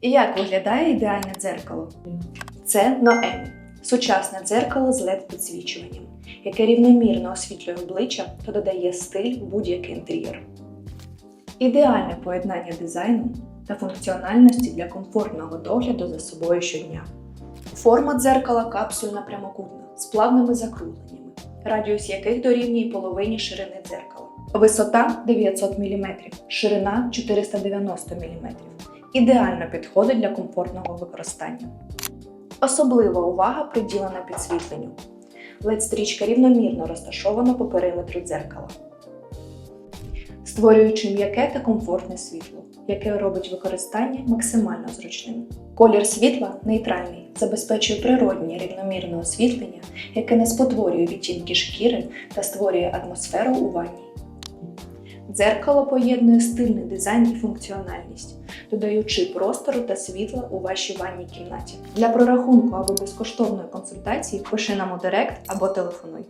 І як виглядає ідеальне дзеркало? Це Ноемі сучасне дзеркало з led підсвічуванням, яке рівномірно освітлює обличчя та додає стиль в будь-який інтер'єр. Ідеальне поєднання дизайну та функціональності для комфортного догляду за собою щодня. Форма дзеркала капсульна прямокутна з плавними закругленнями, радіус яких дорівнює половині ширини дзеркала. Висота 900 мм, ширина 490 мм. Ідеально підходить для комфортного використання. Особлива увага приділена підсвітленню. LED-стрічка рівномірно розташована по периметру дзеркала, створюючи м'яке та комфортне світло, яке робить використання максимально зручним. Колір світла нейтральний, забезпечує природнє рівномірне освітлення, яке не спотворює відтінки шкіри та створює атмосферу у ванні. Дзеркало поєднує стильний дизайн і функціональність, додаючи простору та світла у вашій ванній кімнаті. Для прорахунку або безкоштовної консультації пиши нам у директ або телефонуй.